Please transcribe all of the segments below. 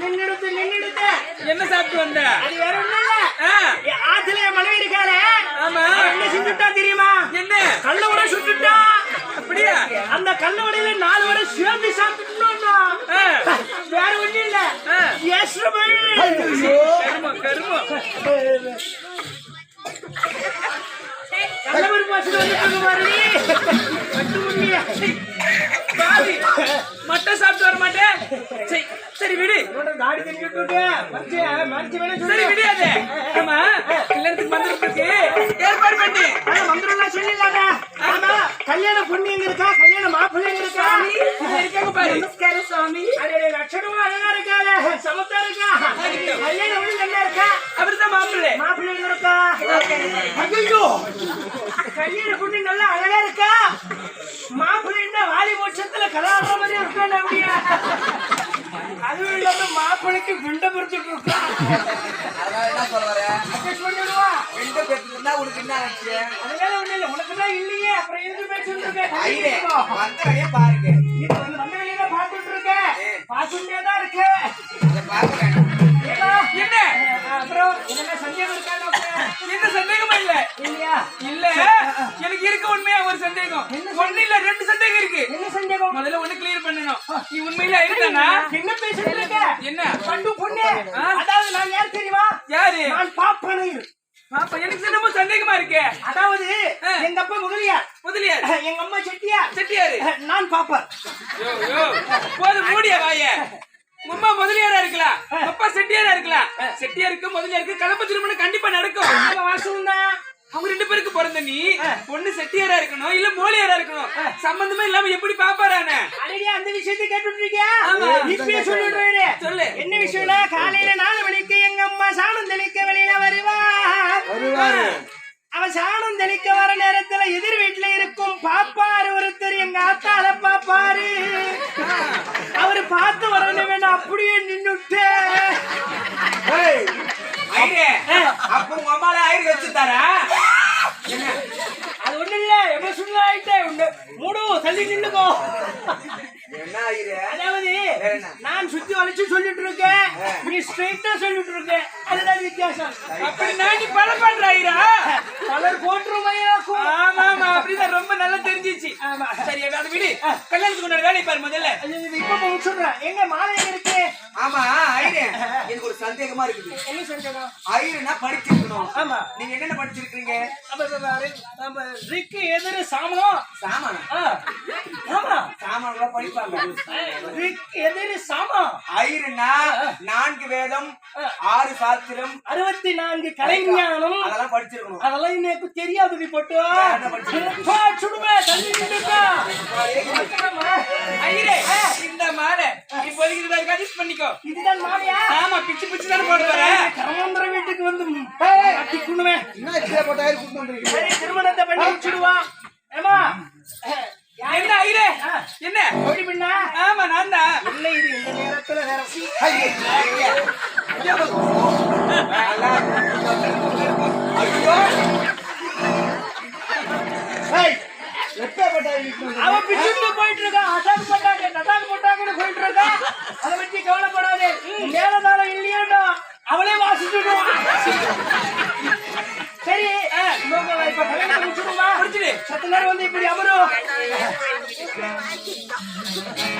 நின்னுடுத்து நின்னுடுத்து. என்ன சாப்பிட்டு வந்த? அது வேற ஒண்ணும் இல்ல. ஆத்துல மனைவி இருக்காளே ஆமா. என்ன செஞ்சுட்டா தெரியுமா? என்ன? கல்ல உட சுட்டுட்டா. அப்படியா? அந்த கல்ல உடையில நாலு வடை சேர்ந்து சாப்பிட்டுட்டோம்னா வேற ஒண்ணும் இல்ல. கருமம் கருமம். கல்லவர் பாசம் வந்து பாரு பட்டு முன்னியா பாவி மட்டை சாப்பிட்டு வர மாட்டேன் சரி, சரி விடு உன்னோட தாடி தெரிஞ்சுட்டு சொல்லு. ஆமா கல்யாணத்துக்கு மந்திரத்துக்கு ஏற்பாடு பண்ணி. ஆனா சொல்லிடலாங்க ஆமா கல்யாண பொண்ணு எங்க இருக்கா? கல்யாண மாப்பிள்ளை எங்க இருக்கா? இருக்காங்க பாரு. நமஸ்காரம் சுவாமி. அடே லட்சணமா அழகா இருக்காளே சமத்தா இருக்கா? கல்யாண பொண்ணு நல்லா இருக்கா? அவர்தான் மாப்பிள்ளை. மாப்பிள்ளை எங்க இருக்கா? ஐயோ கல்யாண பொண்ணு நல்லா அழகா இருக்கா? மாப்பிள்ளைன்னா வாலி மோட்சத்துல கலாடுற மாதிரி இருக்கான் அப்படியா அதுவும் இல்லாம மாப்பிள்ளைக்கு விண்ட பிடிச்சிட்டு இருக்கா. அதனால என்ன வர? அட்ஜஸ்ட் பண்ணிடுவா ரெண்டு பேத்துக்கு உனக்கு என்ன ஆச்சு? அதனால ஒண்ணு இல்ல உனக்கு தான் இல்லையே. அப்புறம் எதுக்கு பேசிட்டு இருக்க? பாருங்க. இல்லையா? இல்ல. எனக்கு இருக்க உண்மையா ஒரு சந்தேகம்? ஒண்ணு இல்ல ரெண்டு சந்தேகம் இருக்கு. என்ன சந்தேகம்? முதல்ல ஒண்ணு கிளியர் பண்ணணும். நீ உண்மையில இருந்தானா என்ன பேசிட்டு இருக்க? என்ன? பண்டு பொண்ணு? அதாவது நான் யார் தெரியுமா? யாரு? நான் பாப்பனையில் பாப்பா எனக்கு சின்னமும் சந்தேகமா இருக்கே. அதாவது. எங்க அப்பா முதலியார். முதலியார். எங்க அம்மா செட்டியார். செட்டியாரு. நான் யோ போது மூடிய வாய. உம்மா முதலியாரா இருக்கலாம். அப்பா செட்டியாரா இருக்கலாம். செட்டியாருக்கு முதலியாருக்கு கலப்பு திருமணம் கண்டிப்பா நடக்கும். வாசம் தான் அவங்க ரெண்டு பேருக்கு பிறந்த நீ பொண்ணு செட்டியாரா இருக்கணும் இல்ல மோலியாரா இருக்கணும்? சம்பந்தமே இல்லாம எப்படி பாப்பாரானே? அந்த விஷயத்தை. இப்பயே சொல்லிடுறேன் சொல்லு என்ன விஷயம்னா காலையில நாலு மணிக்கு எங்க அம்மா சாணம் தெளிக்க வெளியில வருவா. அவன் சாணம் தெளிக்க வர நேரத்துல எதிர் வீட்டுல இருக்கும் பாப்பாரு ஒருத்தர் எங்க ஆத்தால பாப்பாரு. அவரு பார்த்து வரணும் வேண்டாம் அப்படியே நின்னுட்டு. அப்ப உங்க அம்மால ஆயிரம் வச்சு தரா அது ஒண்ணு இல்ல எமோஷனல் ஆயிட்டே உண்டு நின்னுக்கோ. அதாவது? நான் சுத்தி வளைச்சு சொல்லிட்டு இருக்கேன் நீ ஸ்ட்ரைட்டா சொல்லிட்டு இருக்க அதுதான் வித்தியாசம். அப்படி நான் நீ பல பண்றாயிரா? கலர் போட்டுருமையாக்கும் ஆமா ஆமா அப்படிதான் ரொம்ப நல்லா தெரிஞ்சிச்சு. ஆமா. சரி அதை விடு. கல்யாணத்துக்கு முன்னாடி வேலையை பாரு முதல்ல. இப்ப முடிச்சுடுறேன் எங்க மாலை இருக்கு? ஆமா ஐயரே எனக்கு ஒரு சந்தேகமா இருக்குது. என்ன செஞ்சோம் ஐயருனா படிச்சிருக்கணும். ஆமா. நீங்க என்னென்ன படிச்சிருக்கீங்க நம்ம ரிக்கு எதிர சாமனம் சாமான்? ஆ, ஆமா சாமான் படிப்பாங்க எதிர சாமம். ஐயருனா நான்கு வேதம் ஆறு சாஸ்திரம் அறுபத்தி நான்கு கலைஞானம். அதெல்லாம் படிச்சிருக்கணும். அதெல்லாம் எனக்கு தெரியாது நீ போட்டு. சுடுவே தள்ளி ஐயரே இந்த மாலை இப்போதைக்கு பண்ணிக்கோ. இதுதான் மாலையா? ஆமா பிச்சு பிச்சு தானே போட்டு வர. கரமந்திர வீட்டுக்கு வந்து கட்டிக்கணுமே என்ன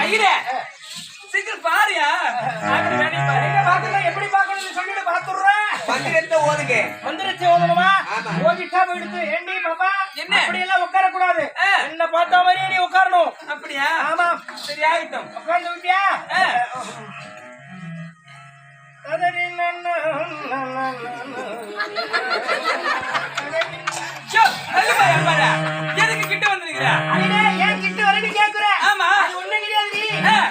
ஐயரே சீக்கிரம் பாருயா. எப்படி பார்க்கணும்னு சொல்லிட்டு பார்த்துடுறேன் மந்திரத்தை ஓதுங்க. வந்துருச்சு ஓதணுமா. ஓதிட்டா போயிடுது ஏண்டி பாப்பா என்ன? அப்படி எல்லாம் உட்கார கூடாது. என்ன பார்த்த மாதிரியே நீ உட்காரணும். அப்படியா? ஆமா. சரி ஆகட்டும் உட்கார்ந்து விட்டியா? ஆ. ததறி நன்னு. எதுக்கு கிட்ட வந்துருக்கிற? ஏன் கிட்ட வரேன்னு கேக்குற?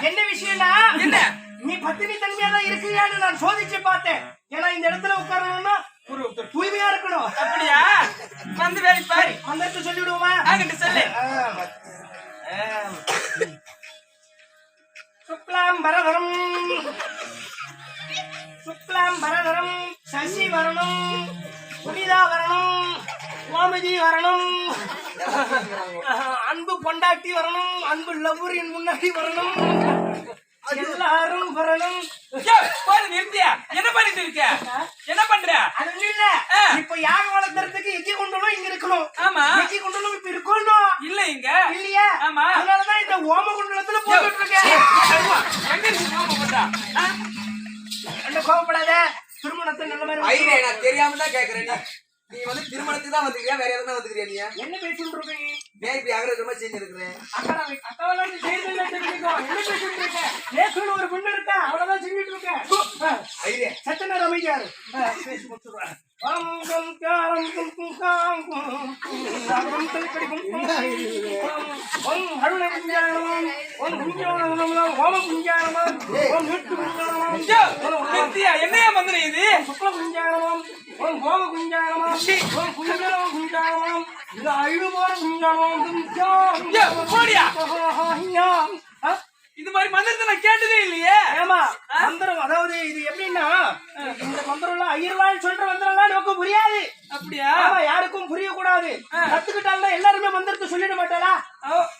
என்ன விஷயம்னா, என்ன? நீ பத்தினி தன்மையா தான் இருக்கிறியான்னு நான் சோதிச்சு பார்த்தேன். ஏன்னா இந்த இடத்துல உட்காரணும்னா ஒரு தூய்மையா இருக்கணும். அப்படியா? வந்து வேலை பாரு. மந்திரத்தை சொல்லி விடுவோமா ஆகட்டும் சொல்லு. சுக்லாம் பரதரம் சுக்லாம் பரதரம் சசி வரணும் புனிதா வரணும் கோமதி வரணும் அன்பு பொண்டாட்டி வரணும் அன்பு லவ்வரின் முன்னாடி வரணும். எல்லாரும் வரணும். நிறுத்தியா? என்ன பண்ணிட்டு இருக்க? என்ன பண்ற? அது ஒண்ணு இல்ல. இப்ப யாக வளர்த்துறதுக்கு எக்கி குண்டலும் இங்க இருக்கணும். ஆமா. எக்கி குண்டலும் இப்ப இருக்கணும் இல்ல இங்க. இல்லையா. ஆமா. அதனாலதான் இந்த ஓம குண்டலத்துல போட்டுட்டு இருக்கேன் கோபப்படாத திருமணத்தை நல்ல மாதிரி தெரியாம தான் கேக்குறேன். நீ வந்து திருமணத்துக்கு தான் வந்துக்கிறியா வேற எதுனா வந்துக்கிறியா நீ? என்ன பேசிட்டு இருக்க நீ ஏன் இப்படி அகரமா செஞ்சிருக்கிறேன் அக்கா அக்காவெல்லாம் செய்யறதில்ல தெரிஞ்சுக்கோ என்ன பேசிட்டு இருக்க நேக்குன்னு ஒரு பொண்ணு இருக்கா? அவ்வளவுதான் செஞ்சுட்டு இருக்க ஐயரே. சத்த நேரம் அமைதியாரு பேசி முடிச்சுடுறேன். ஓம் கும் காரம் கும் கும் காம் கும் கும் கலிக்கடி கும் கும் ஓம் அருண குஞ்சானமாம் ஓம் குஞ்சானமாம் ஓம நிட்டு குஞ்சானமாம் ஐயோ, நிறுத்தியா என்னையா மந்திரம் இது? சுக்ல குஞ்சானமாம் ஓம் ஓம குஞ்சானமாம் ஓம் குஞ்சானமாம் குஞ்சானமாம் இது அழுவோட குஞ்சானமாம் ஐயோ, போடியா. இது மாதிரி மந்திரத்தை நான் கேட்டதே இல்லையே. ஏமா மந்திரம் அதாவது இது எப்படின்னா இந்த மந்திரம் எல்லாம் ஐயர்வாள் சொல்ற மந்திரம் எல்லாம் நமக்கு புரியாது. அப்படியா? ஆமா யாருக்கும் புரியக்கூடாது. கத்துக்கிட்டாலும் எல்லாருமே மந்திரத்தை சொல்லிட மாட்டாளா?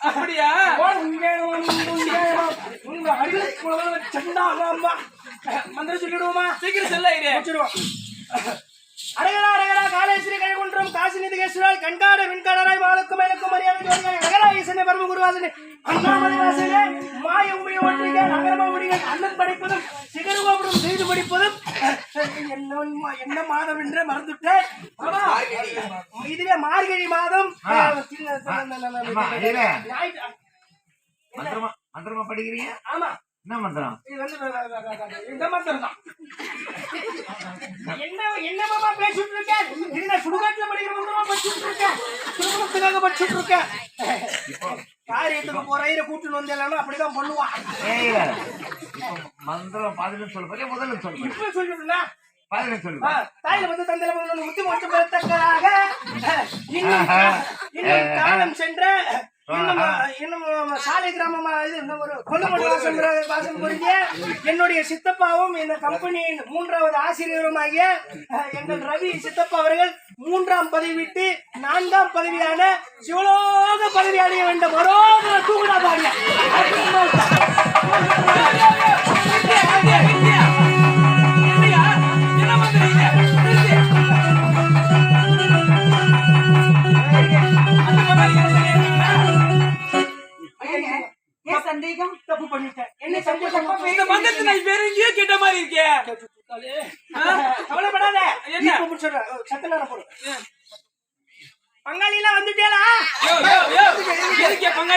அப்படியா? சண்டாளம்மா. மந்திரம் சொல்லிடுவோமா? சீக்கிரம் செல்ல அழகரா அழகரா காலேஸ்வரி கைகுன்றம் காசி நிதிகேஸ்வராய் கண்காட விண்காடராய் வாழுக்கும் மயக்கும் மரியாதை நகரா ஈசனை பரம குருவாசனே அண்ணாமலை வாசனே மாய உமைய ஒன்றிக நகரமா முடிகள் அண்ணன் படிப்பதும் சிகருகோபுரம் செய்து படிப்பதும் என்ன என்ன மாதம் என்று மறந்துட்டேன். இதுவே மார்கழி மாதம். இதுல. மந்திரமா படிக்கிறீங்க? ஆமா. என்ன மந்திரம்? இந்த மந்திரம் தான். என்ன என்னமாமா பேசிட்டு இருக்க? இது நான் சுடுகாட்டுல படிக்கிற மந்திரமா படிச்சுட்டு இருக்கேன் திருமணத்துக்காக படிச்சுட்டு இருக்கேன் காரியத்துக்கு போற? ஐயரை கூட்டிட்டு வந்தேன் அப்படிதான் பண்ணுவான். மந்திரம் பதினஞ்சு சொல்ல போறியா முதல்ல சொல்ல இப்ப சொல்லிடுல பதினஞ்சு சொல்லு தாயில வந்து தந்தையில வந்து முத்தி மொட்டு பெறத்தக்கதாக இன்னும் காலம் சென்ற இன்னும் சாலை கிராமமா இது ஒரு கொல்லுமணி வாசம் வாசம் புரிஞ்ச என்னுடைய சித்தப்பாவும் இந்த கம்பெனியின் மூன்றாவது ஆசிரியருமாகிய அஹ், எங்கள் ரவி சித்தப்பா அவர்கள் மூன்றாம் பதவி விட்டு நான்காம் பதவியான சிவலோக பதவி அடைய வேண்டும். வரோதர தூங்குடா பாடியா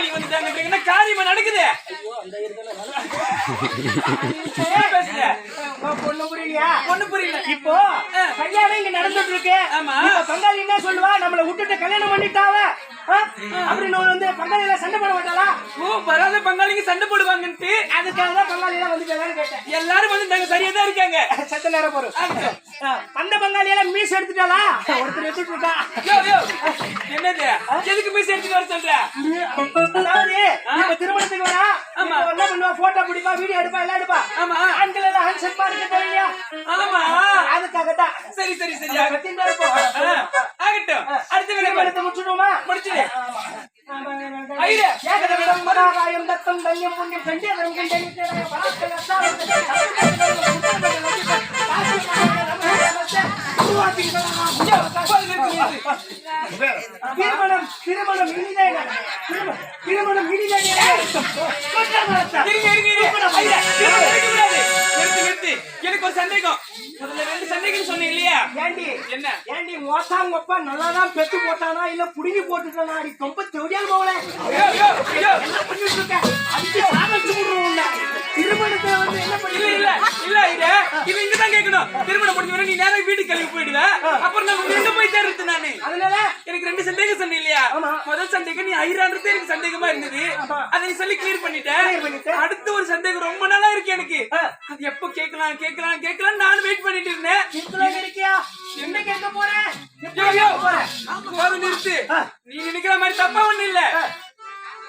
பங்காளி வந்துட்டாங்க. என்ன காரியமா நடக்குது? பொண்ணு புரியலையா ஒண்ணு புரியல. இப்போ கல்யாணம் இங்க நடந்துட்டு இருக்கு ஆமா. பங்காளி என்ன சொல்லுவா? நம்மள விட்டுட்டு கல்யாணம் பண்ணிட்டாவ? அப்படின்னு வந்து பங்காளி எல்லாம் சண்டை போட மாட்டாளா? ஓ வராத பங்காளிங்க சண்டை போடுவாங்கன்ட்டு. அதுக்காக தான் பங்காளி எல்லாம் கேட்டேன். எல்லாரும் வந்து சரியா போடு ஆ, அந்த பங்காளி எல்லாம் மீஸ் எடுத்துட்டாளா? ஒருத்தர் எடுத்துட்டு இருக்கா என்னது? எதுக்கு போய் சேர்த்துட்டு வர சொல்ற? அதாவது இப்ப திருமணத்துக்கு வரா. ஆமா. என்ன பண்ணுவா போட்டோ பிடிப்பா வீடியோ எடுப்பா எல்லாம் எடுப்பா. ஆமா. ஆண்கள் எல்லாம் ஹேண்ட்ஷெட் இருக்க தேவையா ஆமா. அதுக்காக தான் சரி சரி. சரியா கத்தின்னு இருப்போம் ஆகட்டும். அடுத்த பாரு. திருமணத்தை முடிச்சுடுவோமா முடிச்சிடு. ஐயா மதாகாயம் தத்தம் தன்யம் புண்ணியம் கண்டியதம் கண்டனித்தேன. பராக்கர திருமணம் திருமணம் இனிதே திருமணம் திருமணம் இருங்க இருங்க இருங்க நிறுத்து நிறுத்து. எனக்கு ஒரு சந்தேகம். ரெண்டு சந்தேகம் சொன்னீங்க இல்லையா? ஏண்டி? என்ன? ஏண்டி மோசாங்க அப்பா நல்லாதான் பெத்து போட்டானா? இல்ல புடுங்கி போட்டுட்டானா? அடி ரொம்ப தெவிடியால் போகல என்ன பண்ணிட்டு இருக்க? அடிச்சு சாகடிச்சு. திருமணத்தை வந்து என்ன இல்ல பண்ணி இல்ல இல்ல இது இது இங்கதான் கேட்கணும். திருமணம் முடிஞ்ச நீ நேரா வீட்டுக்கு கிளம்பி போயிடுவ. அப்புறம் நான் உங்க எங்க போய் தேர்றது நானு? அதனால? எனக்கு ரெண்டு சந்தேகம் சொன்ன இல்லையா. முதல் சந்தேகம் நீ ஐரான்றது எனக்கு சந்தேகமா இருந்தது. அதை நீ சொல்லி கிளியர் பண்ணிட்டேன். அடுத்து ஒரு சந்தேகம் ரொம்ப நாளா இருக்கு எனக்கு. அது எப்போ கேட்கலாம் கேட்கலாம் கேட்கலாம் நானும் வெயிட் பண்ணிட்டு இருந்தேன் இருக்கியா என்ன கேட்க போறேன். போதும் நிறுத்து. நீ நினைக்கிற மாதிரி தப்பா ஒண்ணு இல்ல.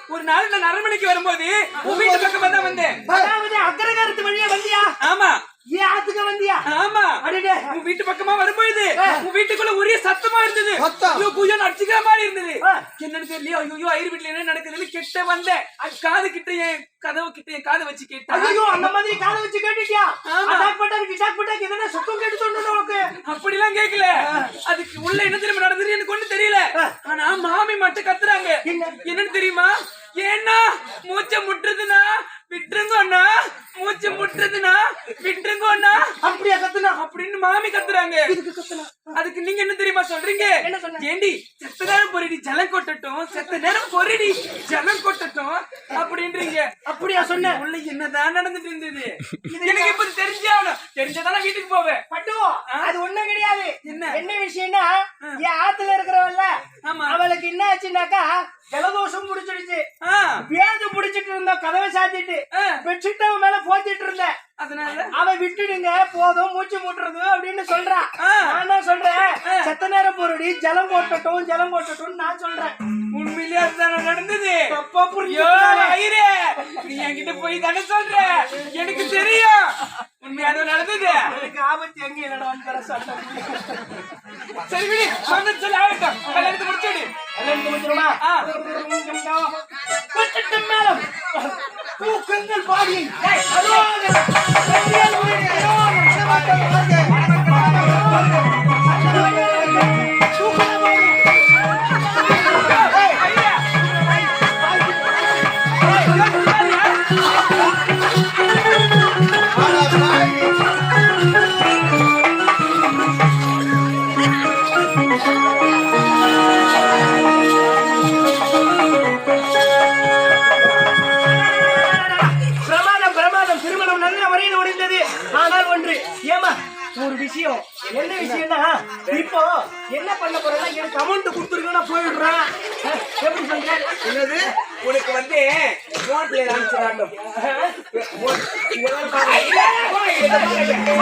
ஒரு நாள் நான் அரண்மனைக்கு வரும்போது உன் வீட்டு பக்கமா தான் வந்தேன். அதாவது அக்ரகாரத்து வழியா வந்தியா? ஆமா. வந்தியா? ஆமா. அடடே. உன் வீட்டு பக்கமா வரும்போது உன் வீட்டுக்குள்ள ஒரே சத்தமா இருந்தது. ஐயோ குய்யோ அடிச்சுக்கிற மாதிரி இருந்தது. என்னன்னு தெரியல ஐயோ ஐயர் வீட்டுல என்ன நடக்குதுன்னு கிட்ட வந்தேன் காது கிட்ட என் கதவு கிட்ட என் காதை வச்சு கேட்டேன் ஐயோ அந்த மாதிரி காதை வச்சு கேட்டுட்டியா. அட்டாக் பண்ணாரு கிட்டாக் பண்ணாரு எதனா சுத்தம் கேட்டு சொன்னோம் உனக்கு? அப்படிலாம் கேக்கல. அதுக்கு உள்ள என்ன தெரியுமா நடந்தது எனக்கு ஒண்ணு தெரியல. ஆனா மாமி மட்டும் கத்துறாங்க. என்ன? என்னன்னு தெரியுமா? ஏன்னா மூச்சை முட்டுறதுன்னா விட்டுருங்க அண்ணா மூச்சு முட்டுற கத்துதுன்னா விட்டுருங்க அண்ணா அப்படியா கத்துனா? அப்படின்னு மாமி கத்துறாங்க. அதுக்கு நீங்க என்ன தெரியுமா சொல்றீங்க? ஏண்டி செத்த நேரம் பொறிடி ஜலம் கொட்டட்டும். செத்த நேரம் பொறிடி ஜலம் கொட்டட்டும். அப்படின்றீங்க. அப்படியா சொன்ன? உள்ள என்னதான் நடந்துட்டு இருந்தது? எனக்கு இப்ப தெரிஞ்சே ஆகணும். தெரிஞ்சாதான் வீட்டுக்கு போவேன். பட்டுவோம் அது ஒண்ணும் கிடையாது. என்ன? என்ன விஷயம்னா என் ஆத்துல இருக்கிறவல்ல ஆமா. அவளுக்கு என்ன ஆச்சுனாக்கா ஜலதோஷம் முடிச்சிடுச்சு ஆ, பேது முடிச்சிட்டு இருந்தோம் கதவை சாத்திட்டு. பெட்ஷீட் அவன் மேல போத்திட்டு இருந்தேன். அதனால? அவன் விட்டுடுங்க போதும் மூச்சு முட்டுறது அப்படின்னு சொல்றான். நான் சொல்றேன்? செத்த நேரம் பொருடி ஜலம் போட்டட்டும் ஜலம் நான் சொல்றேன். உண்மையிலே அதுதானே நடந்தது? புரிஞ்சுக்காத. ஐயரே, நீ என்கிட்ட போய் தானே சொல்ற? எனக்கு தெரியும். உண்மையா அது நடந்தது. எனக்கு ஆபத்து எங்க என்னடான்னு சொல்ல சரி விடு. சொன்னது சொல்லி ஆகட்டும். கல்யாணத்தை முடிச்சுடு கல்யாணத்தை முடிச்சிருமா? பாடி. ஒரு விஷயம். என்ன விஷயம்னா இப்போ என்ன பண்ண போறேன்னா எனக்கு அமௌண்ட் கொடுத்துருக்கா போயிடுறேன். அஹ், எப்படி சொல்றேன்? என்னது? உனக்கு வந்து நோட்ல அனுப்பிச்சு